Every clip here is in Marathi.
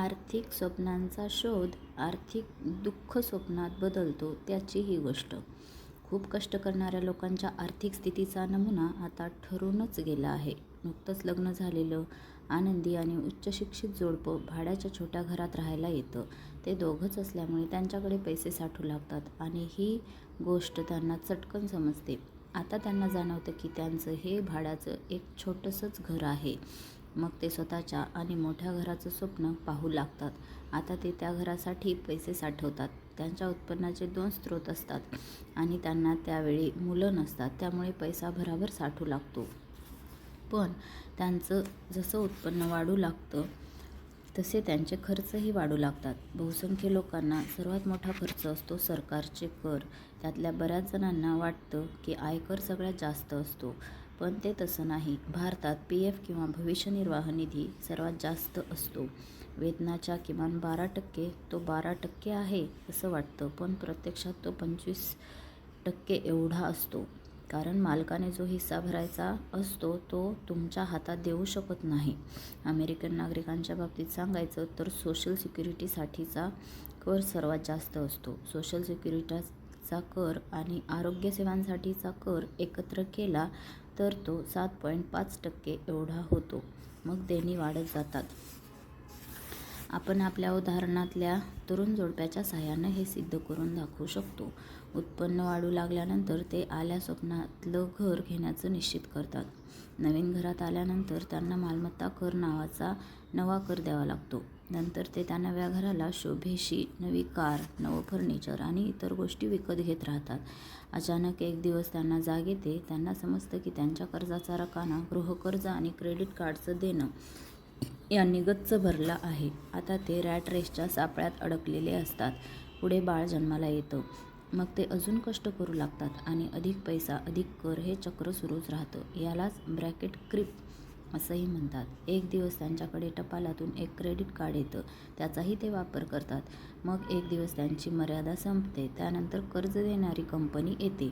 आर्थिक स्वप्नांचा शोध आर्थिक दुःख स्वप्नात बदलतो त्याची ही गोष्ट. खूप कष्ट करणाऱ्या लोकांच्या आर्थिक स्थितीचा नमुना आता ठरूनच गेला आहे. नुकतंच लग्न झालेलं, आनंदी आणि उच्चशिक्षित जोडपं भाड्याच्या छोट्या घरात राहायला येतं. ते दोघंच असल्यामुळे त्यांच्याकडे पैसे साठू लागतात आणि ही गोष्ट त्यांना चटकन समजते. आता त्यांना जाणवतं की त्यांचं हे भाड्याचं एक छोटंसंच घर आहे. मग ते स्वतःच्या आणि मोठ्या घराचं स्वप्न पाहू लागतात. आता ते त्या घरासाठी पैसे साठवतात. त्यांच्या उत्पन्नाचे दोन स्रोत असतात आणि त्यांना त्यावेळी मुलं नसतात. त्यामुळे पैसा भराभर साठू लागतो. पण त्यांचं जसं उत्पन्न वाढू लागतं तसे त्यांचे खर्चही वाढू लागतात. बहुसंख्य लोकांना सर्वात मोठा खर्च असतो सरकारचे कर. त्यातल्या बऱ्याच जणांना वाटतं की आयकर सगळ्यात जास्त असतो. पण ते तसं नाही. भारतात पी एफ किंवा भविष्य निर्वाह निधी सर्वात जास्त असतो. वेतनाच्या किमान बारा टक्के तो बारा टक्के आहे असं वाटतं पण प्रत्यक्षात तो पंचवीस टक्के एवढा असतो. कारण मालकाने जो हिस्सा भरायचा असतो तो तुमच्या हातात देऊ शकत नाही. अमेरिकन नागरिकांच्या बाबतीत सांगायचं तर सोशल सिक्युरिटीसाठीचा कर सर्वात जास्त असतो. सोशल सिक्युरिटीचा कर आणि आरोग्यसेवांसाठीचा कर एकत्र केला तर तो सात पॉईंट पाच टक्के एवढा होतो. मग देणी वाढत जातात. आपण आपल्या उदाहरणातल्या तरुण जोडप्याच्या सहाय्यानं हे सिद्ध करून दाखवू शकतो. उत्पन्न वाढू लागल्यानंतर ते आल्या स्वप्नातलं घर घेण्याचं निश्चित करतात. नवीन घरात आल्यानंतर त्यांना मालमत्ता कर नावाचा नवा कर द्यावा लागतो. नंतर ते त्या नव्या घराला शोभेशी नवी कार, नवं फर्निचर आणि इतर गोष्टी विकत घेत राहतात. अचानक एक दिवस त्यांना जाग येते. त्यांना समजतं की त्यांच्या कर्जाचा रकाना गृहकर्ज आणि क्रेडिट कार्डचं देणं यांनी गच्च भरला आहे. आता ते रॅट रेसच्या सापळ्यात अडकलेले असतात. पुढे बाळ जन्माला येतं. मग ते अजून कष्ट करू लागतात आणि अधिक पैसा अधिक कर हे चक्र सुरूच राहतं. यालाच ब्रॅकेट क्रीप असंही म्हणतात. एक दिवस त्यांच्याकडे टपालातून एक क्रेडिट कार्ड येतं. त्याचाही ते वापर करतात. मग एक दिवस त्यांची मर्यादा संपते. त्यानंतर कर्ज देणारी कंपनी येते.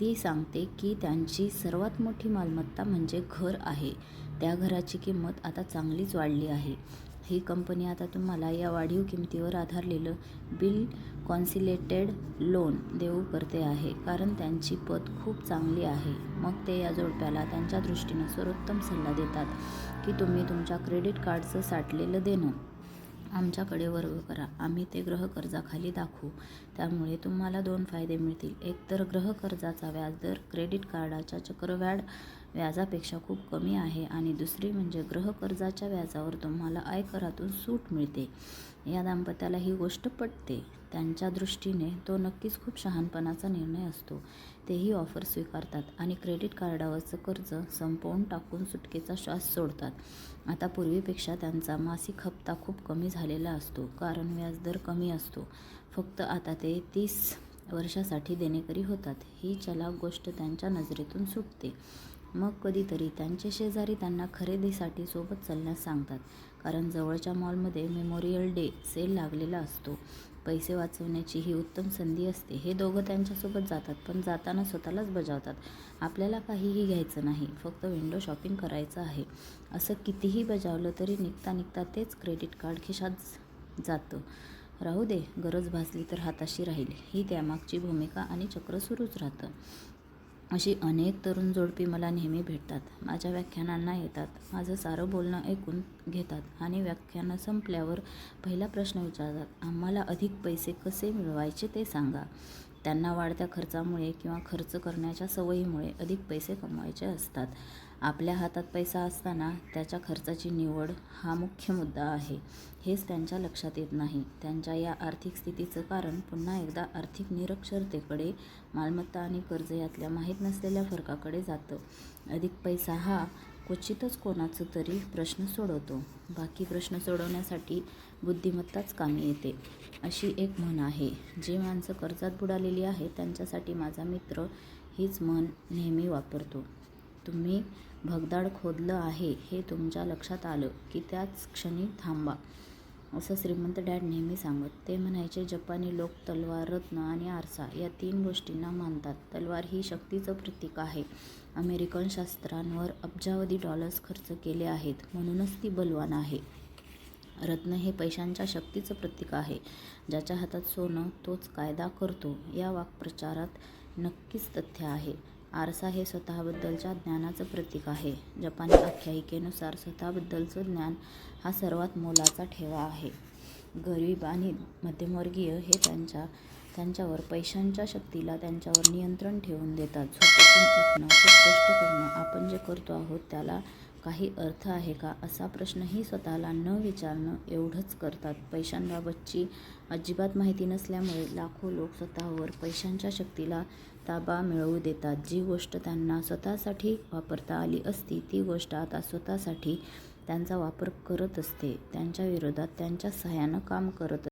ती सांगते की त्यांची सर्वात मोठी मालमत्ता म्हणजे घर आहे. त्या घराची किंमत आता चांगलीच वाढली आहे. ही कंपनी आता तुम्हाला या वाढीव किमतीवर आधारलेलं बिल कॉन्सिलेटेड लोन देऊ करते आहे. कारण त्यांची पत खूप चांगली आहे. मग ते या जोडप्याला त्यांच्या दृष्टीनं सर्वोत्तम सल्ला देतात की तुम्ही तुमच्या क्रेडिट कार्डचं साठलेलं देणं आमच्याकडे वर्ग करा. आम्ही ते गृहकर्जाखाली दाखवू. त्यामुळे तुम्हाला दोन फायदे मिळतील. एक तर गृहकर्जाचा व्याजदर क्रेडिट कार्डाच्या चक्रवाढ व्याजापेक्षा खूप कमी आहे आणि दुसरी म्हणजे गृहकर्जाच्या व्याजावर तुम्हाला आयकरातून सूट मिळते. या दाम्पत्याला ही गोष्ट पटते. त्यांच्या दृष्टीने तो नक्कीच खूप शहाणपणाचा निर्णय असतो. तेही ऑफर स्वीकारतात आणि क्रेडिट कार्डावरचं कर्ज संपवून टाकून सुटकेचा श्वास सोडतात. आता पूर्वीपेक्षा त्यांचा मासिक हप्ता खूप कमी झालेला असतो. कारण व्याजदर कमी असतो. फक्त आता ते तीस वर्षासाठी देणेकरी होतात. ही चलाख गोष्ट त्यांच्या नजरेतून सुटते. मग कधीतरी त्यांचे शेजारी त्यांना खरेदीसाठी सोबत चालण्यास सांगतात. कारण जवळच्या मॉलमध्ये मेमोरियल डे सेल लागलेला असतो. पैसे वाचवण्याची ही उत्तम संधी असते. हे दोघं त्यांच्यासोबत जातात. पण जाताना स्वतःलाच बजावतात, आपल्याला काहीही घ्यायचं नाही. फक्त विंडो शॉपिंग करायचं आहे. असं कितीही बजावलं तरी निघता निघता तेच क्रेडिट कार्ड खिशात जातं. राहू दे, गरज भासली तर हाताशी राहील. ही त्यामागची भूमिका आणि चक्र सुरूच राहतं. अशी अनेक तरुण जोडपी मला नेहमी भेटतात. माझ्या व्याख्यानांना येतात. माझं सारं बोलणं ऐकून घेतात आणि व्याख्यानं संपल्यावर पहिला प्रश्न विचारतात, आम्हाला अधिक पैसे कसे मिळवायचे ते सांगा. त्यांना वाढत्या खर्चामुळे किंवा खर्च करण्याच्या सवयीमुळे अधिक पैसे कमवायचे असतात. आपल्या हातात पैसा असताना त्याच्या खर्चाची निवड हा मुख्य मुद्दा आहे, हेच त्यांच्या लक्षात येत नाही. त्यांच्या या आर्थिक स्थितीचं कारण पुन्हा एकदा आर्थिक निरक्षरतेकडे, मालमत्ता आणि कर्ज यातल्या माहीत नसलेल्या फरकाकडे जातं. अधिक पैसा हा क्वचितच कोणाचं तरी प्रश्न सोडवतो. बाकी प्रश्न सोडवण्यासाठी बुद्धिमत्ताच कामी येते. अशी एक म्हण आहे. जी माणसं कर्जात बुडालेली आहे त्यांच्यासाठी माझा मित्र हीच म्हण नेहमी वापरतो. तुम्ही भगदाड खोदलं आहे हे तुमच्या लक्षात आलं की त्याच क्षणी थांबा, असं श्रीमंत डॅड नेहमी सांगत. ते म्हणायचे जपानी लोक तलवार, रत्न आणि आरसा या तीन गोष्टींना मानतात. तलवार ही शक्तीचं प्रतीक आहे. अमेरिकन शास्त्रांवर अब्जावधी डॉलर्स खर्च केले आहेत म्हणूनच ती बलवान आहे. रत्न हे पैशांच्या शक्तीचं प्रतीक आहे ज्याच्या हातात सोनं तोच कायदा करतो या वाक्प्रचारात नक्कीच तथ्य आहे आरसा हे स्वतःबद्दलच्या ज्ञानाचं प्रतीक आहे. जपानी आख्यायिकेनुसार स्वतःबद्दलचं ज्ञान हा सर्वात मोलाचा ठेवा आहे. गरीब आणि मध्यमवर्गीय हे त्यांच्या त्यांच्यावर पैशांच्या शक्तीला त्यांच्यावर नियंत्रण ठेवून देतात. झोपेतून उठणं खूप कष्ट करणं आपण जे करतो आहोत त्याला काही अर्थ आहे का असा प्रश्नही स्वतःला न विचारणं एवढंच करतात. पैशांबाबतची अजिबात माहिती नसल्यामुळे लाखो लोक स्वतःवर पैशांच्या शक्तीला ताबा मिळवू देतात. जी गोष्ट त्यांना स्वतःसाठी वापरता आली असती ती गोष्ट आता स्वतःसाठी त्यांचा वापर करत असते. त्यांच्या विरोधात त्यांच्या सहाय्यानं काम करत